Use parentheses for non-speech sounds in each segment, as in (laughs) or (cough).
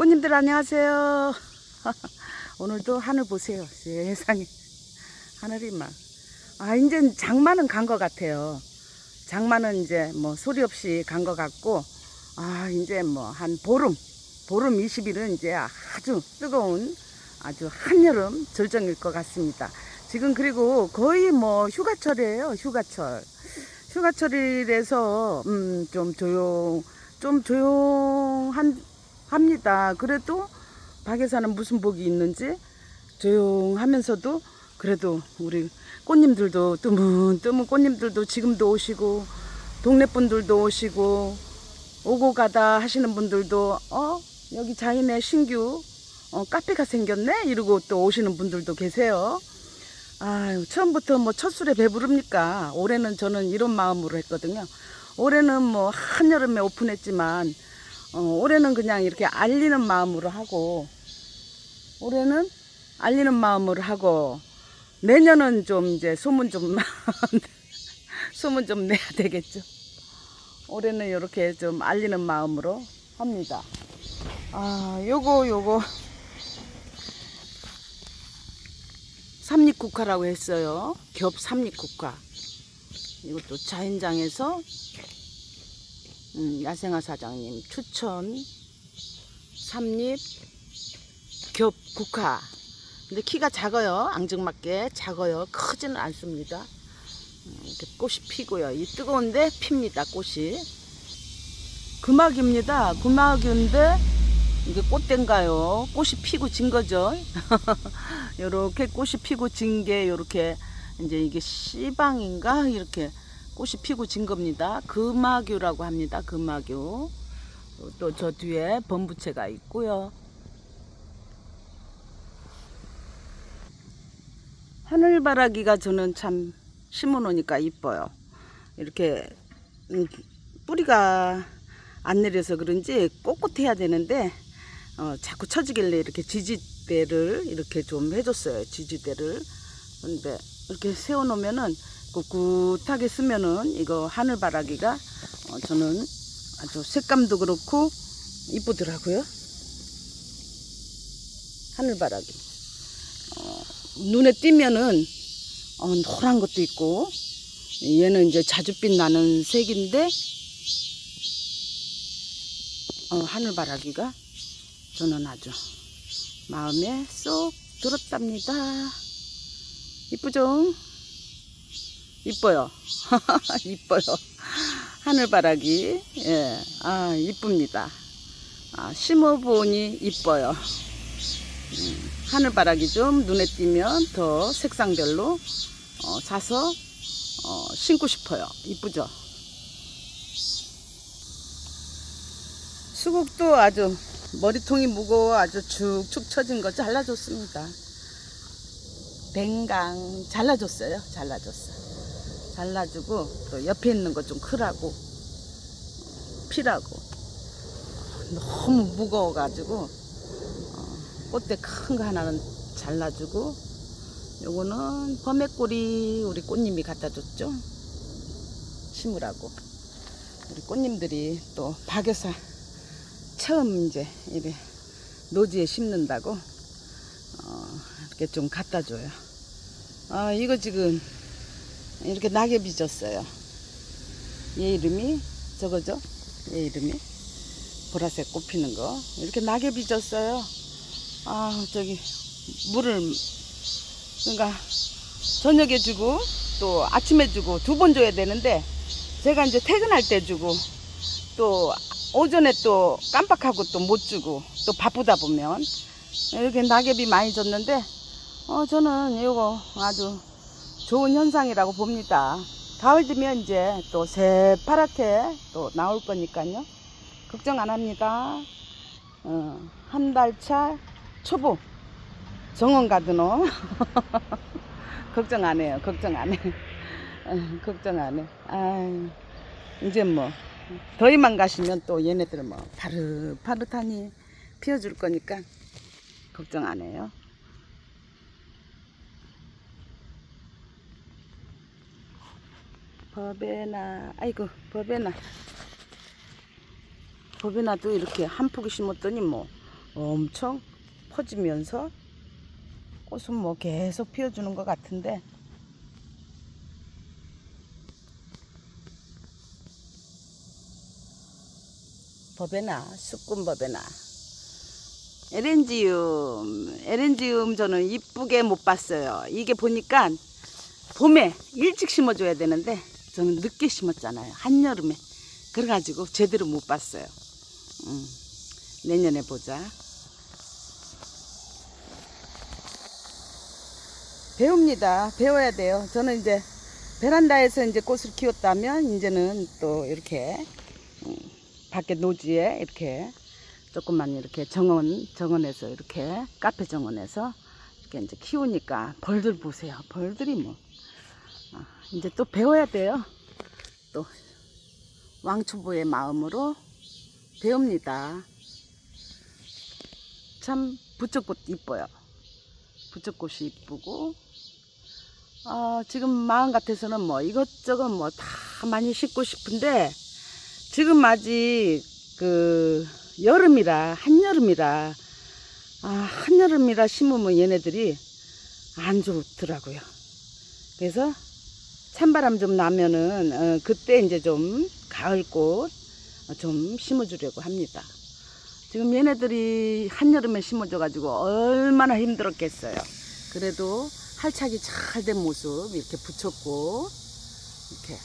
꽃님들 안녕하세요. (laughs) 오늘도 하늘 보세요. 세상에 하늘이 막. 아 이제 장마는 간 것 같아요. 장마는 이제 뭐 소리 없이 간 것 같고 아 이제 뭐 한 보름 보름 20일은 이제 아주 뜨거운 아주 한여름 절정일 것 같습니다. 지금 그리고 거의 뭐 휴가철이에요. 휴가철. 휴가철이라서 음, 좀 조용 좀 조용한 합니다. 그래도 박에사는 무슨 복이 있는지 조용하면서도 그래도 우리 꽃님들도 뜨문 뜨문 꽃님들도 지금도 오시고 동네 분들도 오시고 오고 가다 하시는 분들도 어 여기 자인의 신규 어, 카페가 생겼네 이러고 또 오시는 분들도 계세요. 아유 처음부터 뭐 첫술에 배부릅니까? 올해는 저는 이런 마음으로 했거든요. 올해는 뭐 한여름에 오픈했지만 어, 올해는 그냥 이렇게 알리는 마음으로 하고 올해는 알리는 마음으로 하고 내년은 좀 이제 소문 좀 (laughs) 소문 좀 내야 되겠죠. 올해는 이렇게 좀 알리는 마음으로 합니다. 아, 요거 요거 삼립국화라고 했어요. 겹 삼립국화. 이것도 자연장에서 음, 야생화 사장님 추천 삼립 겹 국화. 근데 키가 작아요. 앙증맞게 작아요. 크지는 않습니다. 음, 이렇게 꽃이 피고요. 이 뜨거운데 핍니다. 꽃이. 금학입니다. 금학인데 이게 꽃된가요? 꽃이 피고 진 거죠. (laughs) 요렇게 꽃이 피고 진게 요렇게 이제 이게 씨방인가 이렇게 꽃이 피고 진 겁니다. 금화교라고 합니다. 금화교. 또 저 뒤에 범부채가 있고요. 하늘바라기가 저는 참 심어놓으니까 이뻐요. 이렇게 음, 뿌리가 안 내려서 그런지 꼿꼿해야 되는데 어, 자꾸 처지길래 이렇게 지지대를 이렇게 좀 해줬어요. 지지대를. 근데 이렇게 세워놓으면은 꿋꿋하게 쓰면은 이거 하늘바라기가 어, 저는 아주 색감도 그렇고 이쁘더라고요. 하늘바라기. 어, 눈에 띄면은 어, 노란 것도 있고 얘는 이제 자줏빛 나는 색인데 어, 하늘바라기가 저는 아주 마음에 쏙 들었답니다. 이쁘죠? 이뻐요. (laughs) 이뻐요. 하늘바라기. 예. 아, 이쁩니다. 아, 심어보니 이뻐요. 음, 하늘바라기 좀 눈에 띄면 더 색상별로 어, 사서 어, 신고 싶어요. 이쁘죠? 수국도 아주 머리통이 무거워 아주 축축 처진 거 잘라줬습니다. 뱅강 잘라줬어요. 잘라줬어. 잘라주고 또 옆에 있는 거 좀 크라고 피라고 너무 무거워가지고 어, 꽃대 큰 거 하나는 잘라주고 요거는 범에꼬리 우리 꽃님이 갖다 줬죠. 심으라고 우리 꽃님들이 또 박여사 처음 이제 이래 노지에 심는다고 어, 이렇게 좀 갖다 줘요. 아 이거 지금 이렇게 낙엽이 졌어요. 얘 이름이 저거죠? 얘 이름이 보라색 꽃 피는 거 이렇게 낙엽이 졌어요. 아 저기 물을 그러니까 저녁에 주고 또 아침에 주고 두 번 줘야 되는데 제가 이제 퇴근할 때 주고 또 오전에 또 깜빡하고 또 못 주고 또 바쁘다 보면 이렇게 낙엽이 많이 졌는데 어 저는 이거 아주 좋은 현상이라고 봅니다. 가을 되면 이제 또 새파랗게 또 나올 거니까요. 걱정 안 합니다. 어, 한 달 차 초보 정원 가드노 (laughs) 걱정 안 해요. 걱정 안 해. 어, 걱정 안 해. 아 이제 뭐 더위만 가시면 또 얘네들 뭐 파릇파릇하니 피워줄 거니까 걱정 안 해요. 버베나 아이고 버베나. 버베나도 이렇게 한 포기 심었더니 뭐 엄청 퍼지면서 꽃은 뭐 계속 피워주는 것 같은데. 법에나 쑥군 법에나. 에렌지움 에렌지움 저는 이쁘게 못 봤어요. 이게 보니까 봄에 일찍 심어줘야 되는데 저는 늦게 심었잖아요. 한여름에. 그래가지고 제대로 못 봤어요. 음, 내년에 보자. 배웁니다. 배워야 돼요. 저는 이제 베란다에서 이제 꽃을 키웠다면 이제는 또 이렇게 음, 밖에 노지에 이렇게 조금만 이렇게 정원 정원에서 이렇게 카페 정원에서 이렇게 이제 키우니까 벌들 보세요. 벌들이 뭐. 아, 이제 또 배워야 돼요. 또 왕초보의 마음으로 배웁니다. 참 부쩍꽃 이뻐요. 부쩍꽃이 이쁘고 아, 지금 마음 같아서는 뭐 이것저것 뭐 다 많이 심고 싶은데 지금 아직 그 여름이라 한여름이라 아 한여름이라 심으면 얘네들이 안 좋더라고요. 그래서 찬바람 좀 나면은 어, 그때 이제 좀 가을꽃 어, 좀 심어주려고 합니다. 지금 얘네들이 한여름에 심어줘가지고 얼마나 힘들었겠어요. 그래도 활착이 잘 된 모습 이렇게 붙였고 이렇게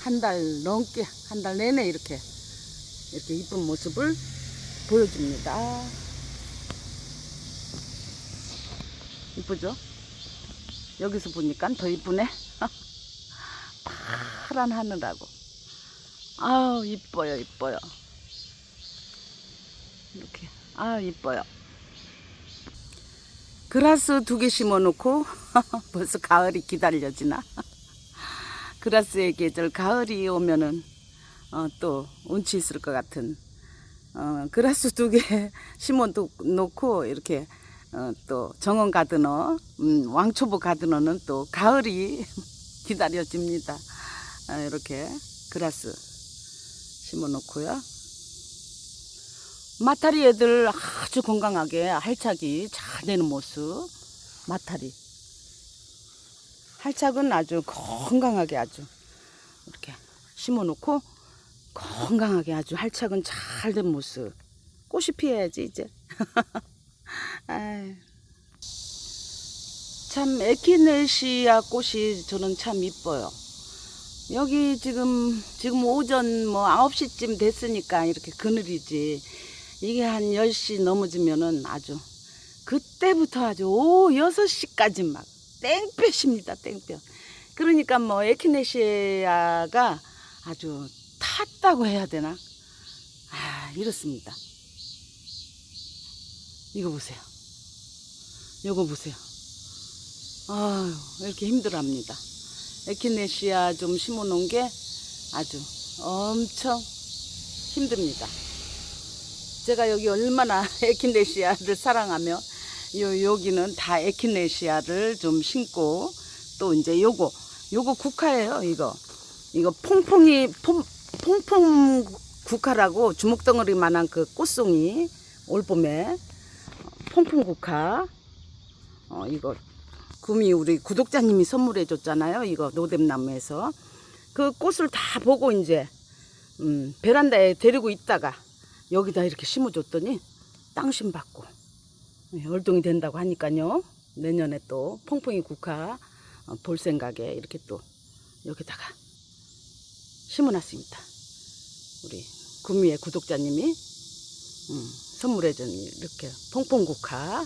한 달 넘게 한 달 내내 이렇게 이렇게 이쁜 모습을 보여줍니다. 이쁘죠? 여기서 보니까 더 이쁘네. 파란 하늘하고. 아우, 이뻐요, 이뻐요. 이렇게. 아, 이뻐요. 그라스 두 개 심어 놓고 (laughs) 벌써 가을이 기다려지나? 그라스의 계절 가을이 오면은 어, 또 운치 있을 것 같은 어, 그라스 두 개 (laughs) 심어 놓- 놓고 이렇게 어, 또 정원 가드너 음, 왕초보 가드너는 또 가을이 (laughs) 기다려집니다. 아, 이렇게 그라스 심어 놓고요. 마타리 애들 아주 건강하게 활착이 잘 되는 모습 마타리 활착은 아주 건강하게 아주 이렇게 심어 놓고 건강하게 아주 활착은 잘 된 모습. 꽃이 피어야지 이제. (laughs) 참 에키네시아 꽃이 저는 참 이뻐요. 여기 지금 지금 오전 뭐 9시쯤 됐으니까 이렇게 그늘이지. 이게 한 10시 넘어지면은 아주 그때부터 아주 오후 6시까지 막 땡볕입니다. 땡볕. 그러니까 뭐 에키네시아가 아주 탔다고 해야 되나? 아, 이렇습니다. 이거 보세요. 이거 보세요. 아유, 이렇게 힘들어합니다. 에키네시아 좀 심어 놓은 게 아주 엄청 힘듭니다. 제가 여기 얼마나 (laughs) 에키네시아를 사랑하며 요 여기는 다 에키네시아를 좀 심고 또 이제 요거 요거 국화예요, 이거. 이거 퐁퐁이 퐁, 퐁퐁 국화라고 주먹덩어리만한 그 꽃송이 올봄에 퐁퐁 국화 어 이거 구미 우리 구독자님이 선물해 줬잖아요. 이거 노뎀나무에서. 그 꽃을 다 보고 이제 음 베란다에 데리고 있다가 여기다 이렇게 심어줬더니 땅심 받고 열동이 된다고 하니까요. 내년에 또 퐁퐁이 국화 어, 볼 생각에 이렇게 또 여기다가 심어놨습니다. 우리 구미의 구독자님이 음, 선물해준 이렇게 퐁퐁국화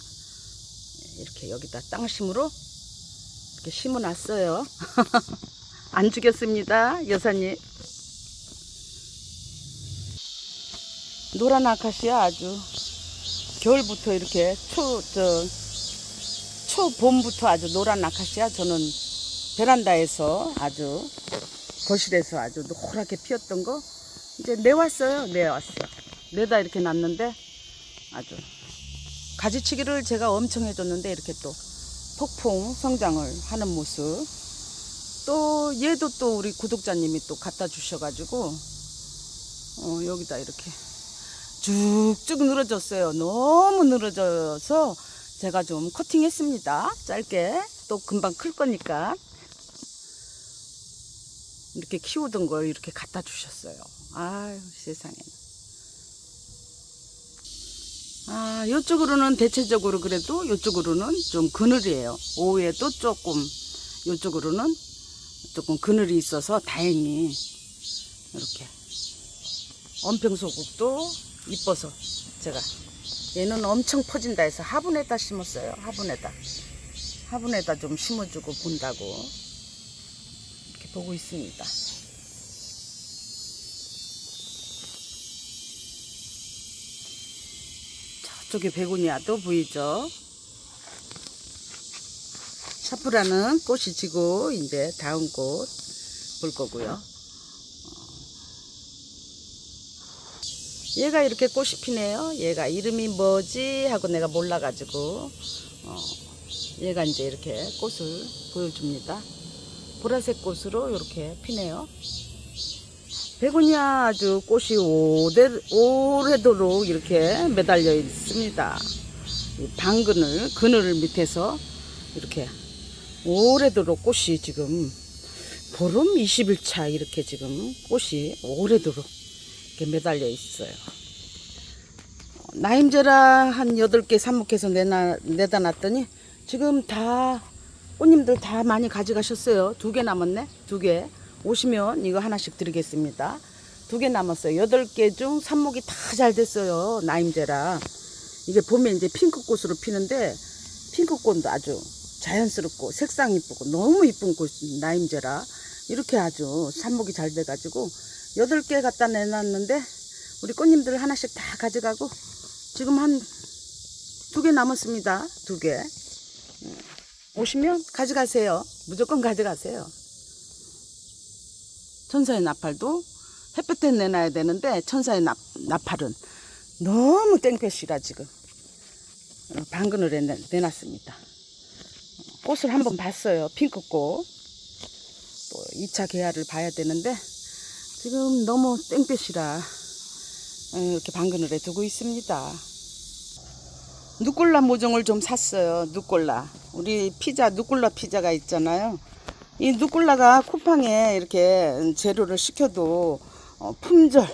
이렇게 여기다 땅심으로 이렇게 심어놨어요. (laughs) 안 죽였습니다, 여사님. 노란 아카시아 아주 겨울부터 이렇게 초, 저, 초봄부터 아주 노란 아카시아 저는 베란다에서 아주 거실에서 아주 노랗게 피었던 거 이제 내왔어요. 내왔어요. 내다 이렇게 놨는데 아주 가지치기를 제가 엄청 해줬는데 이렇게 또 폭풍 성장을 하는 모습 또 얘도 또 우리 구독자님이 또 갖다 주셔가지고 어, 여기다 이렇게 쭉쭉 늘어졌어요. 너무 늘어져서 제가 좀 커팅했습니다. 짧게. 또 금방 클 거니까. 이렇게 키우던 걸 이렇게 갖다 주셨어요. 아유, 세상에. 아, 이쪽으로는 대체적으로 그래도 이쪽으로는 좀 그늘이에요. 오후에도 조금 이쪽으로는 조금 그늘이 있어서 다행히 이렇게 엄평소국도 이뻐서 제가 얘는 엄청 퍼진다 해서 화분에다 심었어요. 화분에다. 화분에다 좀 심어주고 본다고 이렇게 보고 있습니다. 저쪽에 베고니아도 보이죠? 샤프라는 꽃이 지고 이제 다음 꽃 볼 거고요. 얘가 이렇게 꽃이 피네요. 얘가 이름이 뭐지 하고 내가 몰라가지고 어, 얘가 이제 이렇게 꽃을 보여줍니다. 보라색 꽃으로 이렇게 피네요. 베고니아 아주 꽃이 오래, 오래도록 이렇게 매달려 있습니다. 이 방근을 그늘 밑에서 이렇게 오래도록 꽃이 지금 보름 20일차 이렇게 지금 꽃이 오래도록 이렇게 매달려 있어요. 나임제라 한 8개 삽목해서 내놔, 내다 놨더니 지금 다 꽃님들 다 많이 가져가셨어요. 두 개 남았네. 두 개. 오시면 이거 하나씩 드리겠습니다. 두 개 남았어요. 여덟 개 중 삽목이 다 잘 됐어요. 나임제라. 이게 봄에 이제 핑크꽃으로 피는데 핑크꽃도 아주 자연스럽고 색상 이쁘고 너무 이쁜 꽃 나임제라. 이렇게 아주 삽목이 잘 돼가지고 여덟 개 갖다 내놨는데 우리 꽃님들 하나씩 다 가져가고 지금 한 두 개 남았습니다. 두 개. 음, 오시면 가져가세요. 무조건 가져가세요. 천사의 나팔도 햇볕에 내놔야 되는데 천사의 나, 나팔은 너무 땡볕이라 지금 어, 방근을 내, 내놨습니다. 꽃을 한번 봤어요. 핑크꽃. 또 2차 개화를 봐야 되는데 지금 너무 땡볕이라 어, 이렇게 방근을 해 두고 있습니다. 누꼴라 모종을 좀 샀어요. 누꼴라. 우리 피자 누꼴라 피자가 있잖아요. 이 누꼴라가 쿠팡에 이렇게 재료를 시켜도 어, 품절.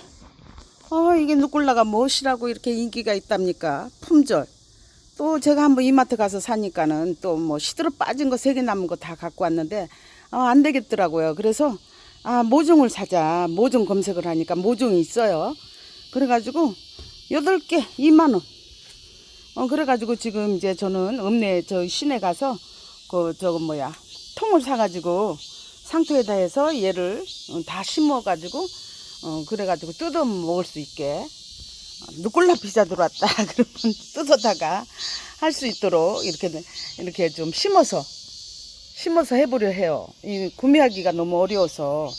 어, 이게 누꼴라가 무엇이라고 이렇게 인기가 있답니까? 품절. 또 제가 한번 이마트 가서 사니까는 또 뭐 시들어 빠진 거 세 개 남은 거 다 갖고 왔는데 어, 안 되겠더라고요. 그래서 아 모종을 사자. 모종 검색을 하니까 모종이 있어요. 그래가지고 여덟 개 2만 원. 어 그래가지고 지금 이제 저는 읍내 저 시내 가서 그 저거 뭐야 통을 사가지고 상토에다 해서 얘를 어, 다 심어가지고 어 그래가지고 뜯어 먹을 수 있게. 누꼴라 피자 들어왔다. (laughs) 그러면 뜯어다가 할 수 있도록 이렇게 이렇게 좀 심어서 심어서 해보려 해요. 이 구매하기가 너무 어려워서.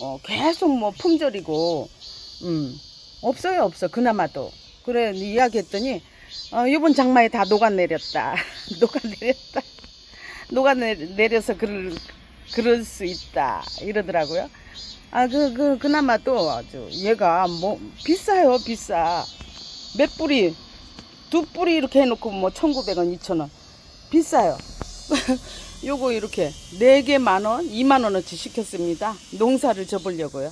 어 계속 뭐 품절이고 음 없어요 없어. 그나마도. 그래 이야기했더니 어 이번 장마에 다 녹아내렸다. (laughs) 녹아내렸다 녹아내려서 그럴 그럴 수 있다 이러더라고요. 아, 그, 그, 그나마 또 아주 얘가 뭐 비싸요, 비싸. 몇 뿌리, 두 뿌리 이렇게 해놓고 뭐 1,900원, 2,000원. 비싸요. (laughs) 요거 이렇게 네 개 만 원, 2만 원어치 시켰습니다. 농사를 접으려고요.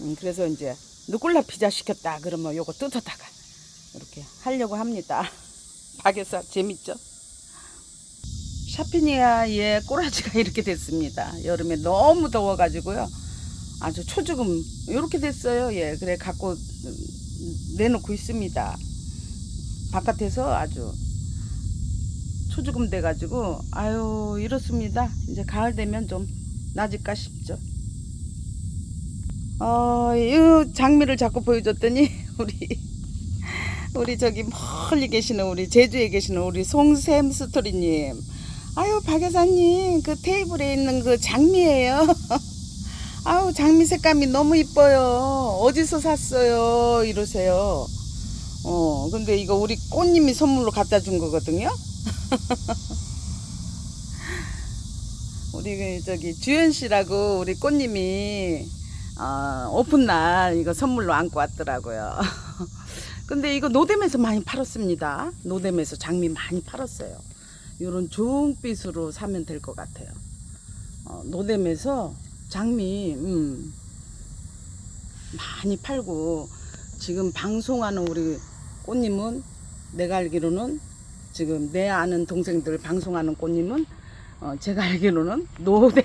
음, 그래서 이제 누굴라 피자 시켰다 그러면 요거 뜯어다가 이렇게 하려고 합니다. (laughs) 박에서 재밌죠? 샤피니아의 꼬라지가 (laughs) 이렇게 됐습니다. 여름에 너무 더워가지고요. 아주 초죽음 이렇게 됐어요. 예, 그래 갖고 내놓고 있습니다. 바깥에서 아주 초죽음 돼가지고 아유 이렇습니다. 이제 가을 되면 좀 나질까 싶죠. 어, 이 장미를 자꾸 보여줬더니 (laughs) 우리 우리 저기 멀리 계시는 우리 제주에 계시는 우리 송샘 스토리님. 아유 박 여사님 그 테이블에 있는 그 장미예요. (laughs) 아우 장미 색감이 너무 이뻐요. 어디서 샀어요? 이러세요. 어 근데 이거 우리 꽃님이 선물로 갖다 준 거거든요. (laughs) 우리 그 저기 주연 씨라고 우리 꽃님이 어, 오픈 날 이거 선물로 안고 왔더라고요. (laughs) 근데 이거 노뎀에서 많이 팔았습니다. 노뎀에서 장미 많이 팔았어요. 이런 중빛으로 사면 될 것 같아요. 어, 노뎀에서 장미 음, 많이 팔고 지금 방송하는 우리 꽃님은 내가 알기로는 지금 내 아는 동생들 방송하는 꽃님은 어, 제가 알기로는 노뎀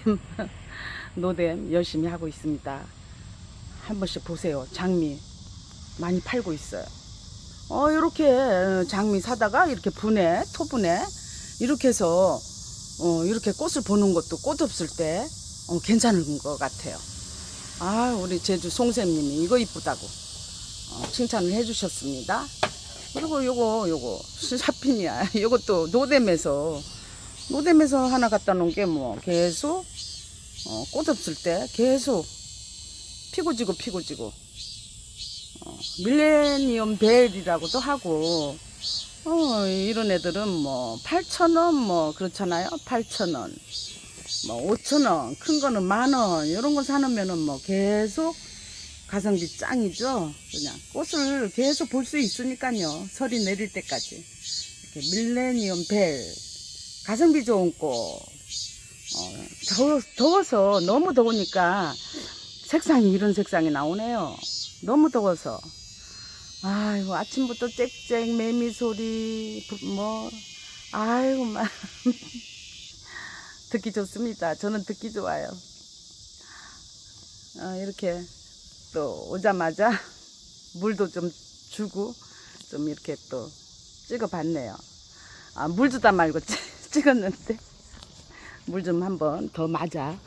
(laughs) 노뎀 열심히 하고 있습니다. 한 번씩 보세요. 장미 많이 팔고 있어요. 어 이렇게 장미 사다가 이렇게 분해 토분해 이렇게 해서 어 이렇게 꽃을 보는 것도 꽃 없을 때 어, 괜찮은 것 같아요. 아 우리 제주 송쌤님이 이거 이쁘다고 어, 칭찬을 해주셨습니다. 그리고 요거 요거 사핀이야. (laughs) 요것도 노뎀에서 노뎀에서 하나 갖다 놓은 게 뭐 계속 어, 꽃 없을 때 계속 피고 지고 피고 지고 어, 밀레니엄 벨이라고도 하고 어, 이런 애들은 뭐 8,000원 뭐 그렇잖아요. 8,000원. 뭐 5,000원. 큰 거는 만 원. 이런 거 사놓으면은 뭐 계속 가성비 짱이죠. 그냥 꽃을 계속 볼 수 있으니까요. 설이 내릴 때까지. 이렇게 밀레니엄 벨. 가성비 좋은 꽃. 어, 더워, 더워서 너무 더우니까 색상이 이런 색상이 나오네요. 너무 더워서. 아이고, 아침부터 짹짹 매미 소리, 부- 뭐, 아이고, 막. (laughs) 듣기 좋습니다. 저는 듣기 좋아요. 어, 이렇게 또 오자마자 물도 좀 주고 좀 이렇게 또 찍어봤네요. 아, 물 주다 말고 찍- (laughs) 찍었는데 물 좀 한번 더 맞아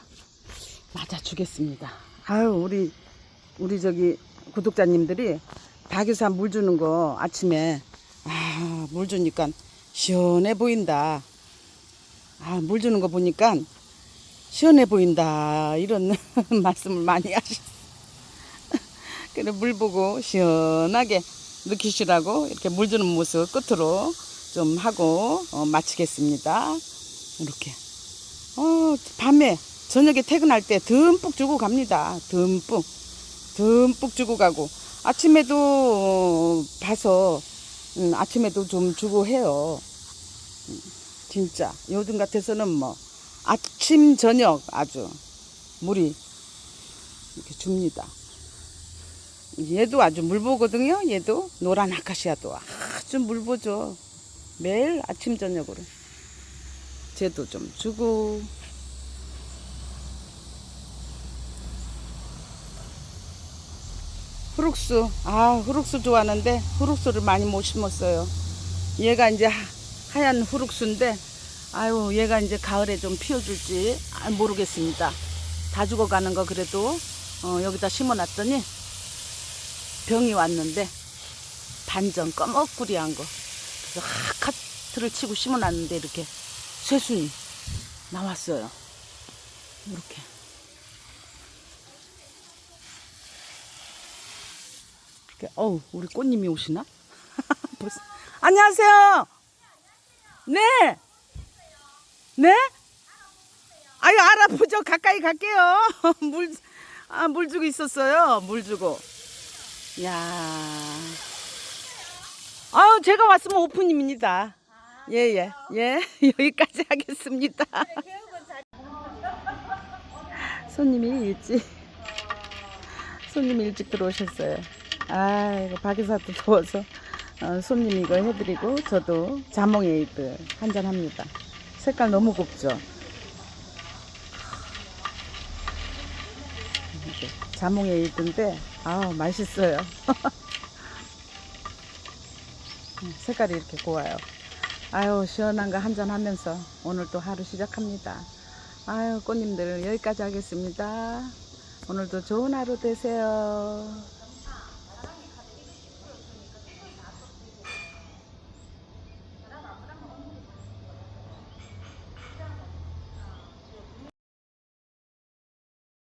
맞아 주겠습니다. 아유 우리 우리 저기 구독자님들이 닭에서 물 주는 거 아침에 아, 물 주니까 시원해 보인다. 아, 물 주는 거 보니까 시원해 보인다. 이런 (laughs) 말씀을 많이 하셨어요. (laughs) 그래, 물 보고 시원하게 느끼시라고 이렇게 물 주는 모습 끝으로 좀 하고 어, 마치겠습니다. 이렇게. 어, 밤에 저녁에 퇴근할 때 듬뿍 주고 갑니다. 듬뿍. 듬뿍 주고 가고 아침에도 어, 봐서 음, 아침에도 좀 주고 해요. 음, 진짜 요즘 같아서는 뭐 아침 저녁 아주 물이 이렇게 줍니다. 얘도 아주 물 보거든요. 얘도 노란 아카시아도 아주 물 보죠. 매일 아침 저녁으로. 쟤도 좀 주고 후룩수 아 후룩수 좋아하는데 후룩수를 많이 못 심었어요 얘가 이제 하- 하얀 후룩수인데 아유 얘가 이제 가을에 좀 피워줄지 아, 모르겠습니다 다 죽어가는 거 그래도 어, 여기다 심어놨더니 병이 왔는데 반전 꺼먹구리한 거 그래서 하 카트를 치고 심어놨는데 이렇게 쇠순이 나왔어요 이렇게 이렇게 어우 우리 꽃님이 오시나? (laughs) 벌써- 안녕하세요. 네. 네? 아유 알아보죠. 가까이 갈게요. (laughs) 물, 아, 물 주고 있었어요. 물 주고. 야. 아유 제가 왔으면 오픈입니다. 예 예 예, (laughs) 여기까지 하겠습니다. 손님이 일찍 손님이 일찍 들어오셨어요. 아, 이거 박이사도 더워서 어, 손님 이거 해드리고 저도 자몽 에이드 한 잔 합니다. 색깔 너무 곱죠? 자몽 에이드인데 아 맛있어요. (laughs) 음, 색깔이 이렇게 고와요. 아유 시원한 거 한 잔 하면서 오늘 또 하루 시작합니다. 아유 꽃님들 여기까지 하겠습니다. 오늘도 좋은 하루 되세요.